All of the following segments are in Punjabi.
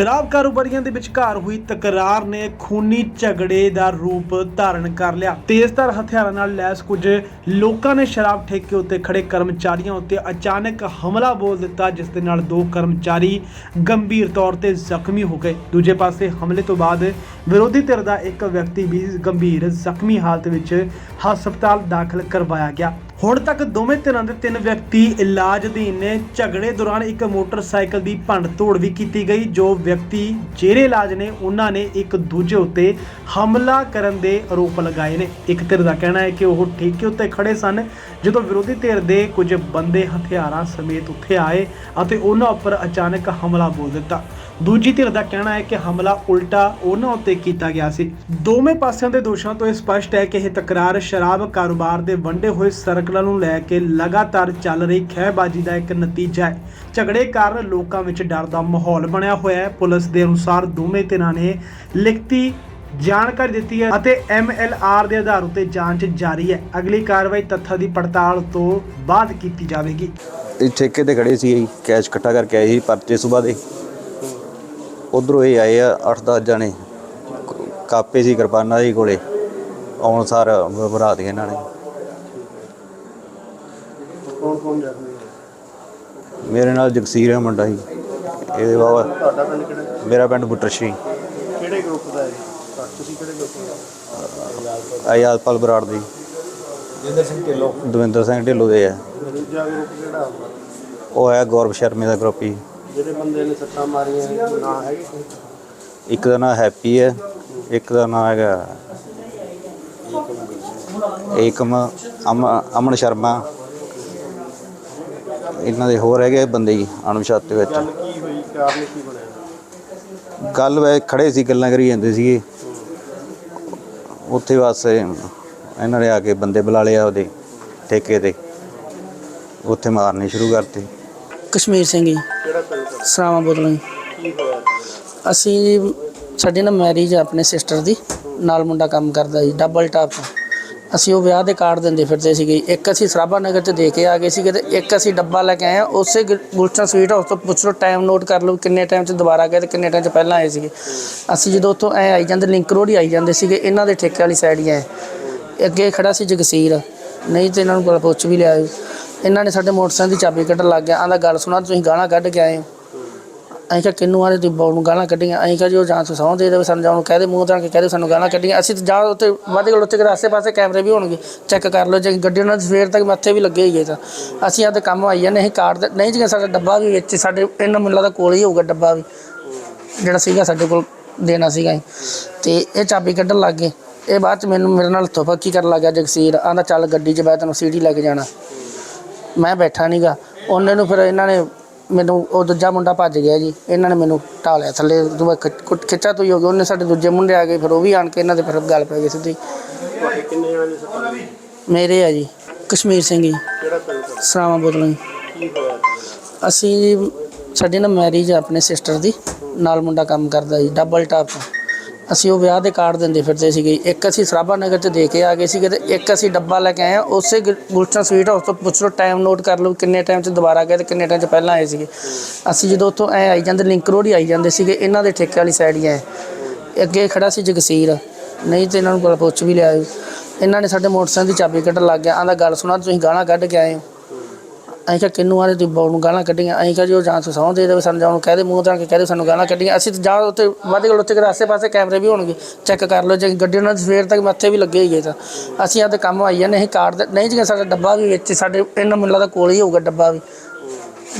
ਸ਼ਰਾਬ ਕਾਰੋਬਾਰੀਆਂ ਦੇ ਵਿਚਕਾਰ ਹੋਈ ਤਕਰਾਰ ਨੇ ਖੂਨੀ ਝਗੜੇ ਦਾ ਰੂਪ ਧਾਰਨ ਕਰ ਲਿਆ। ਤੇਜ਼ਧਾਰ ਹਥਿਆਰਾਂ ਨਾਲ ਲੈਸ ਕੁਝ ਲੋਕਾਂ ਨੇ ਸ਼ਰਾਬ ਠੇਕੇ ਉੱਤੇ ਖੜੇ ਕਰਮਚਾਰੀਆਂ ਉੱਤੇ ਅਚਾਨਕ ਹਮਲਾ ਬੋਲ ਦਿੱਤਾ, ਜਿਸ ਦੇ ਨਾਲ ਦੋ ਕਰਮਚਾਰੀ ਗੰਭੀਰ ਤੌਰ ਤੇ ਜ਼ਖਮੀ ਹੋ ਗਏ। ਦੂਜੇ ਪਾਸੇ ਹਮਲੇ ਤੋਂ ਬਾਅਦ ਵਿਰੋਧੀ ਧਿਰ ਦਾ ਇੱਕ ਵਿਅਕਤੀ ਵੀ ਗੰਭੀਰ ਜ਼ਖਮੀ ਹਾਲਤ ਵਿੱਚ ਹਸਪਤਾਲ ਦਾਖਲ ਕਰਵਾਇਆ ਗਿਆ। ਹੁਣ ਤੱਕ ਦੋਵੇਂ ਧਿਰਾਂ ਦੇ ਤਿੰਨ ਵਿਅਕਤੀ ਇਲਾਜ ਅਧੀਨ ਨੇ। ਝਗੜੇ ਦੌਰਾਨ ਇੱਕ ਮੋਟਰਸਾਈਕਲ ਦੀ ਭੰਡ ਤੋੜ ਵੀ ਕੀਤੀ ਗਈ। ਜੋ ਵਿਅਕਤੀ ਜੇਰੇ ਇਲਾਜ ਨੇ, ਉਹਨਾਂ ਨੇ ਇੱਕ ਦੂਜੇ ਉੱਤੇ ਹਮਲਾ ਕਰਨ ਦੇ ਆਰੋਪ ਲਗਾਏ ਨੇ। ਇੱਕ ਧਿਰ ਦਾ ਕਹਿਣਾ ਹੈ ਕਿ ਉਹ ਠੇਕੇ ਉੱਤੇ ਖੜੇ ਸਨ, ਜਦੋਂ ਵਿਰੋਧੀ ਧਿਰ ਦੇ ਕੁਝ ਬੰਦੇ ਹਥਿਆਰਾਂ ਸਮੇਤ ਉੱਥੇ ਆਏ ਅਤੇ ਉਹਨਾਂ ਉੱਪਰ ਅਚਾਨਕ ਹਮਲਾ ਬੋਲ ਦਿੱਤਾ। ਦੂਜੀ ਧਿਰ ਦਾ ਕਹਿਣਾ ਹੈ ਕਿ ਹਮਲਾ ਉਲਟਾ ਉਹਨਾਂ ਉੱਤੇ ਕੀਤਾ ਗਿਆ ਸੀ। ਦੋਵੇਂ ਪਾਸਿਆਂ ਦੇ ਦੋਸ਼ਾਂ ਤੋਂ ਇਹ ਸਪਸ਼ਟ ਹੈ ਕਿ ਇਹ ਤਕਰਾਰ ਸ਼ਰਾਬ ਕਾਰੋਬਾਰ ਦੇ ਵੰਡੇ ਹੋਏ ਸਰਕਲਾਂ ਨੂੰ ਲੈ ਕੇ ਲਗਾਤਾਰ ਚੱਲ ਰਹੀ ਖਹਿਬਾਜ਼ੀ ਦਾ ਇੱਕ ਨਤੀਜਾ ਹੈ। ਝਗੜੇ ਕਾਰਨ ਲੋਕਾਂ ਵਿੱਚ ਡਰ ਦਾ ਮਾਹੌਲ ਬਣਿਆ ਹੋਇਆ ਹੈ। ਪੁਲਿਸ ਦੇ ਅਨੁਸਾਰ ਦੋਵੇਂ ਧਿਰਾਂ ਨੇ ਲਿਖਤੀ ਜਾਣਕਾਰੀ ਦਿੱਤੀ ਹੈ ਅਤੇ ਐਮਐਲਆਰ ਦੇ ਆਧਾਰ ਉੱਤੇ ਜਾਂਚ ਜਾਰੀ ਹੈ। ਅਗਲੀ ਕਾਰਵਾਈ ਤੱਥਾਂ ਦੀ ਪੜਤਾਲ ਤੋਂ ਬਾਅਦ ਕੀਤੀ ਜਾਵੇਗੀ। ਇਹ ਠੇਕੇ ਤੇ ਖੜੇ ਸੀ ਕੈਸ਼ ਇਕੱਠਾ ਕਰਕੇ ਆਏ ਸੀ, ਪਰਚੇ ਸੁਬਾਹ ਦੇ। ਉਧਰੋਂ ਇਹ ਆਏ ਆ 8-10 ਜਣੇ। ਕਾਪੇ ਸੀ ਕਿਰਪਾਨਾਂ ਜੀ ਕੋਲੇ। ਆਉਣ ਸਾਰ ਭਰਾ ਦੇ ਇਹਨਾਂ ਨੇ। ਕੌਣ ਕੌਣ ਜ਼ਖਮੀ ਹੈ ਮੇਰੇ ਨਾਲ ਜਗਸੀਰ ਹੈ ਮੁੰਡਾ ਜੀ। ਇਹਦੇ ਬਾਬਾ ਤੁਹਾਡਾ ਪਿੰਡ ਕਿਹੜਾ ਹੈ? ਮੇਰਾ ਪਿੰਡ ਬੁੱਟਰਸ਼ੀ ਕਿਹੜੇ ਗਰੁੱਪ ਦਾ ਹੈ? ਤੁਸੀਂ ਕਿਹੜੇ ਗਰੁੱਪ ਦਾ? ਆਯਾਦਪਾਲ ਬਰਾੜ ਦੀ। ਜਿੰਦਰ ਸਿੰਘ ਢਿੱਲੋਂ। ਦਵਿੰਦਰ ਸਿੰਘ ਢਿੱਲੋਂ ਦੇ ਆ। ਦੂਜਾ ਗਰੁੱਪ ਕਿਹੜਾ ਹੋਊਗਾ? ਉਹ ਹੈ ਗੌਰਵ ਸ਼ਰਮੇ ਦਾ ਗਰੁੱਪ ਜੀ। ਜਿਹੜੇ ਬੰਦੇ ਨੇ ਸੱਟਾਂ ਮਾਰੀਆਂ ਨਾ ਹੈਗੇ ਕੋਈ? ਇੱਕ ਦਾ ਨਾਮ ਹੈਪੀ ਹੈ ਇੱਕ ਦਾ ਨਾਮ ਹੈਗਾ ਏਕਮ ਅਮ ਅਮਨ ਸ਼ਰਮਾ। ਇਹਨਾਂ ਦੇ ਹੋਰ ਹੈਗੇ ਬੰਦੇ ਜੀ ਅਣਪਛਾਤੇ ਵਿੱਚ। ਗੱਲ ਕੀ ਹੋਈ ਕਾਰਨ ਕੀ ਬਣਿਆ? ਕੱਲ ਵੇ ਖੜੇ ਸੀ ਗੱਲਾਂ ਕਰੀ ਜਾਂਦੇ ਸੀਗੇ। ਉੱਥੇ ਬਸ ਇਹਨਾਂ ਨੇ ਆ ਕੇ ਬੰਦੇ ਬੁਲਾ ਲਿਆ ਉਹਦੇ ਠੇਕੇ ਤੇ। ਉੱਥੇ ਮਾਰਨੇ ਸ਼ੁਰੂ ਕਰਤੇ। ਕਸ਼ਮੀਰ ਸਿੰਘ ਜੀ। ਕਿਹੜਾ ਪਿੰਡ ਦਾ? ਸਰਾਵਾਂ ਬੋਲਣਾ। ਜੀ ਕੀ ਹੋਇਆ ਅਸੀਂ ਸਾਡੇ ਨਾਲ ਮੈਰਿਜ ਆ ਆਪਣੇ ਸਿਸਟਰ ਦੀ, ਨਾਲ ਮੁੰਡਾ ਕੰਮ ਕਰਦਾ ਜੀ ਡਬਲ ਟਾਪ ਅਸੀਂ ਉਹ ਵਿਆਹ ਦੇ ਕਾਰਡ ਦਿੰਦੇ ਫਿਰਦੇ ਸੀਗੇ ਇੱਕ ਅਸੀਂ ਸਰਾਭਾ ਨਗਰ ਚ ਦੇ ਕੇ ਆ ਗਏ ਸੀਗੇ ਤੇ ਇੱਕ ਅਸੀਂ ਡੱਬਾ ਲੈ ਕੇ ਆਏ ਹਾਂ ਉਸੇ ਗੁ- ਗੁਲਸ਼ਨ ਸਵੀਟ ਹਾਊਸ ਤੋਂ ਪੁੱਛ ਲਓ ਟਾਈਮ ਨੋਟ ਕਰ ਲਓ ਕਿੰਨੇ ਟਾਈਮ ਚ ਦੁਬਾਰਾ ਗਏ ਤੇ ਕਿੰਨੇ ਟਾਈਮ ਚ ਪਹਿਲਾਂ ਆਏ ਸੀਗੇ। ਅਸੀਂ ਜਦੋਂ ਉੱਥੋਂ ਐ ਆਈ ਜਾਂਦੇ ਲਿੰਕ ਰੋਡ ਹੀ ਆਈ ਜਾਂਦੇ ਸੀਗੇ, ਇਹਨਾਂ ਦੇ ਠੇਕੇ ਵਾਲੀ ਸਾਈਡ ਹੀ ਆਏ ਅੱਗੇ ਖੜਾ ਸੀ ਜਗਸੀਰ। ਨਹੀਂ ਤੇ ਇਹਨਾਂ ਨੂੰ ਕੋਲ ਪੁੱਛ ਵੀ ਲਿਆ। ਇਹਨਾਂ ਨੇ ਸਾਡੇ ਮੋਟਰਸਾਈਕਲ ਦੀ ਚਾਬੀ ਕੱਢਣ ਲੱਗ ਗਿਆ। ਆਂਦਾ ਗੱਲ ਸੁਣਾ ਤੁਸੀਂ ਗਾਲਾਂ ਕੱਢ ਕੇ ਆਏ ਹੋ। ਅਸੀਂ ਕਿਹਾ ਕਿੰਨੂੰ ਆਲੇ ਤੁਸੀਂ ਬਾਉ ਨੂੰ ਗਾਲਾਂ ਕੱਢੀਆਂ। ਅਸੀਂ ਕਿਹਾ, ਜੀ ਉਹ ਜਾਂ ਤੋਂ ਸਹੁੰ ਦੇ ਦੇਵੇ ਸਾਨੂੰ ਜਾਂ ਉਹਨੂੰ ਕਹਿ ਦੇ, ਮੂੰਹ ਤਾਂ ਕਿ ਕਹਿ ਦੇ, ਸਾਨੂੰ ਗਾਲਾਂ ਕੱਢੀਆਂ। ਅਸੀਂ ਤਾਂ ਜਾ ਉੱਤੇ ਵਾਦੇ ਕੋਲ ਉੱਤੇ ਆਸੇ ਪਾਸੇ ਕੈਮਰੇ ਵੀ ਹੋਣਗੇ। ਚੈੱਕ ਕਰ ਲਓ, ਜੇ ਗੱਡੀ ਉਹਨਾਂ ਦੀ ਸਵੇਰ ਤੱਕ ਮੱਥੇ ਵੀ ਲੱਗੇ ਹੀਗੇ ਤਾਂ। ਅਸੀਂ ਆਦੇ ਕੰਮ ਆਈ ਜਾਂਦੇ, ਅਸੀਂ ਕਾਰ ਨਹੀਂ ਜੀ ਸਾਡਾ ਡੱਬਾ ਵੀ ਵਿੱਚ, ਸਾਡੇ ਇਹਨਾਂ ਮੈਨੂੰ ਲੱਗਦਾ ਕੋਲ ਹੀ ਹੋਊਗਾ ਡੱਬਾ ਵੀ। ਜਿਹੜਾ ਸੀਗਾ ਸਾਡੇ ਕੋਲ ਦੇਣਾ ਸੀਗਾ ਅਸੀਂ। ਤੇ ਇਹ ਚਾਬੀ ਕੱਢਣ ਲੱਗ ਗਏ। ਇਹ ਬਾਅਦ ਚ ਮੈਨੂੰ, ਮੇਰੇ ਨਾਲ ਤੋਫਕੀ ਕਰਨ ਲੱਗ ਗਿਆ, ਜਗਸੀਰ। ਆਂਦਾ ਚੱਲ ਗੱਡੀ 'ਚ ਬੈ ਤੈਨੂੰ ਸੀਟੀ ਲੈ ਕੇ ਜਾਣਾ। ਮੈਂ ਬੈਠਾ ਨਹੀਂਗਾ ਉਹਨੇ ਨੂੰ ਫਿਰ ਇਹਨਾਂ ਨੇ ਮੈਨੂੰ ਉਹ ਦੂਜਾ ਮੁੰਡਾ ਭੱਜ ਗਿਆ ਜੀ। ਇਹਨਾਂ ਨੇ ਮੈਨੂੰ ਢਾਲਿਆ ਥੱਲੇ। ਦੁਆ ਖਿੱਚਾ ਤੋਈ ਹੋ ਗਿਆ। ਉਹਨੇ ਸਾਡੇ ਦੂਜੇ ਮੁੰਡੇ ਆ ਗਏ। ਫਿਰ ਉਹ ਵੀ ਆਣ ਕੇ ਇਹਨਾਂ ਦੇ ਫਿਰ ਗੱਲ ਪੈ ਗਈ ਸਿੱਧੀ। ਤੁਹਾਡੇ ਕਿੰਨੇ ਸੱਟਾਂ? ਮੇਰੇ ਆ ਜੀ। ਕਸ਼ਮੀਰ ਸਿੰਘ ਜੀ। ਕਿਹੜਾ ਪਿੰਡ? ਸਰਾਵਾਂ ਕੀ ਹੋਇਆ ਅਸੀਂ ਸਾਡੀ ਨਾ ਮੈਰਿਜ ਆ ਆਪਣੇ ਸਿਸਟਰ ਦੀ। ਨਾਲ ਮੁੰਡਾ ਕੰਮ ਕਰਦਾ ਜੀ ਡਬਲ ਟਾਪ ਅਸੀਂ ਉਹ ਵਿਆਹ ਦੇ ਕਾਰਡ ਦਿੰਦੇ ਫਿਰਦੇ ਸੀਗੇ। ਇੱਕ ਅਸੀਂ ਸਰਾਭਾ ਨਗਰ ਚ ਦੇ ਕੇ ਆ ਗਏ ਸੀਗੇ ਤੇ ਇੱਕ ਅਸੀਂ ਡੱਬਾ ਲੈ ਕੇ ਆਏ ਹਾਂ। ਉਸੇ ਗੁ- ਗੁਲਸ਼ਨ ਸਵੀਟ ਹਾਊਸ ਤੋਂ ਪੁੱਛ ਲਓ ਟਾਈਮ ਨੋਟ ਕਰ ਲਓ ਕਿੰਨੇ ਟਾਈਮ ਚ ਦੁਬਾਰਾ ਗਏ ਤੇ ਕਿੰਨੇ ਟਾਈਮ ਚ ਪਹਿਲਾਂ ਆਏ ਸੀਗੇ। ਅਸੀਂ ਜਦੋਂ ਉੱਥੋਂ ਐ ਆਈ ਜਾਂਦੇ ਲਿੰਕ ਰੋਡ ਹੀ ਆਈ ਜਾਂਦੇ ਸੀਗੇ, ਇਹਨਾਂ ਦੇ ਠੇਕੇ ਵਾਲੀ ਸਾਈਡ ਹੀ ਐ। ਅੱਗੇ ਖੜਾ ਸੀ ਜਗਸੀਰ। ਨਹੀਂ ਤੇ ਇਹਨਾਂ ਨੂੰ ਕੋਲ ਪੁੱਛ ਵੀ ਲਿਆ ਇਹਨਾਂ ਨੇ ਸਾਡੇ ਮੋਟਰਸਾਈਕਲ ਦੀ ਚਾਬੀ ਕੱਢਣ ਲੱਗ ਗਿਆ। ਆਂਦਾ ਗੱਲ ਸੁਣਾ, ਤੁਸੀਂ ਗਾਣਾ ਕੱਢ ਕੇ ਆਏ ਹੋ। ਅਸੀਂ ਕਿਹਾ, ਕਿੰਨੂੰ ਆਲੇ ਤੁਸੀਂ ਬਾਉ ਨੂੰ ਗਾਲਾਂ ਕੱਢੀਆਂ। ਅਸੀਂ ਕਿਹਾ ਜੀ, ਉਹ ਜਾਂ ਤੋਂ ਸਹੁੰ ਦੇ ਦੇਵੇ ਸਾਨੂੰ ਜਾਂ ਉਹਨੂੰ ਕਹਿ ਦੇ, ਮੂੰਹ ਤਾਂ ਕਿ ਕਹਿ ਦੇ ਸਾਨੂੰ ਗਾਲਾਂ ਕੱਢੀਆਂ। ਅਸੀਂ ਤਾਂ ਜਾ ਉੱਤੇ ਵਾਦੇ ਕੋਲ ਉੱਤੇ ਆਸੇ ਪਾਸੇ ਕੈਮਰੇ ਵੀ ਹੋਣਗੇ। ਚੈੱਕ ਕਰ ਲਓ, ਜੇ ਗੱਡੀ ਉਹਨਾਂ ਦੀ ਸਵੇਰ ਤੱਕ ਮੱਥੇ ਵੀ ਲੱਗੇ ਹੀਗੇ ਤਾਂ। ਅਸੀਂ ਆਦੇ ਕੰਮ ਆਈ ਜਾਂਦੇ, ਅਸੀਂ ਕਾਰਡ ਦੇ- ਨਹੀਂ ਜੀ, ਸਾਡਾ ਡੱਬਾ ਵੀ ਵਿੱਚ, ਸਾਡੇ ਇਹਨਾਂ ਮੈਨੂੰ ਲੱਗਦਾ ਕੋਲ ਹੀ ਹੋਊਗਾ ਡੱਬਾ ਵੀ।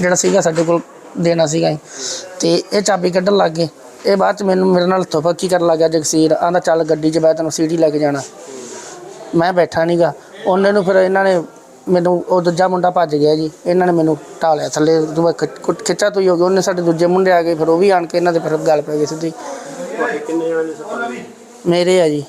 ਜਿਹੜਾ ਸੀਗਾ ਸਾਡੇ ਕੋਲ ਦੇਣਾ ਸੀਗਾ ਅਸੀਂ। ਤੇ ਇਹ ਚਾਬੀ ਕੱਢਣ ਲੱਗ ਗਏ। ਇਹ ਬਾਅਦ ਚ ਮੈਨੂੰ ਮੇਰੇ ਨਾਲ ਤੋਫਕੀ ਕਰਨ ਲੱਗ ਗਿਆ, ਜਗਸੀਰ। ਆਂਦਾ ਚੱਲ ਗੱਡੀ 'ਚ ਬੈ ਤੈਨੂੰ ਸੀਟੀ ਲੈ ਕੇ ਜਾਣਾ। ਮੈਂ ਬੈਠਾ ਨਹੀਂਗਾ ਉਹਨੇ ਨੂੰ ਫਿਰ ਇਹਨਾਂ ਨੇ ਮੈਨੂੰ ਉਹ ਦੂਜਾ ਮੁੰਡਾ ਭੱਜ ਗਿਆ ਜੀ ਇਹਨਾਂ ਨੇ ਮੈਨੂੰ ਢਾਲਿਆ ਥੱਲੇ ਦੁਆ ਖਿੱਚਾ ਤੋਈ ਹੋ ਗਿਆ ਉਹਨੇ ਸਾਡੇ ਦੂਜੇ ਮੁੰਡੇ ਆ ਗਏ ਫਿਰ ਉਹ ਵੀ ਆਣ ਕੇ ਇਹਨਾਂ ਦੇ ਫਿਰ ਗੱਲ ਪੈ ਗਈ ਸਿੱਧੀ ਤੁਹਾਡੇ ਕਿੰਨੇ ਜਣੇ ਸੱਟਾਂ ਮਾਰੀਆਂ? ਮੇਰੇ ਆ ਜੀ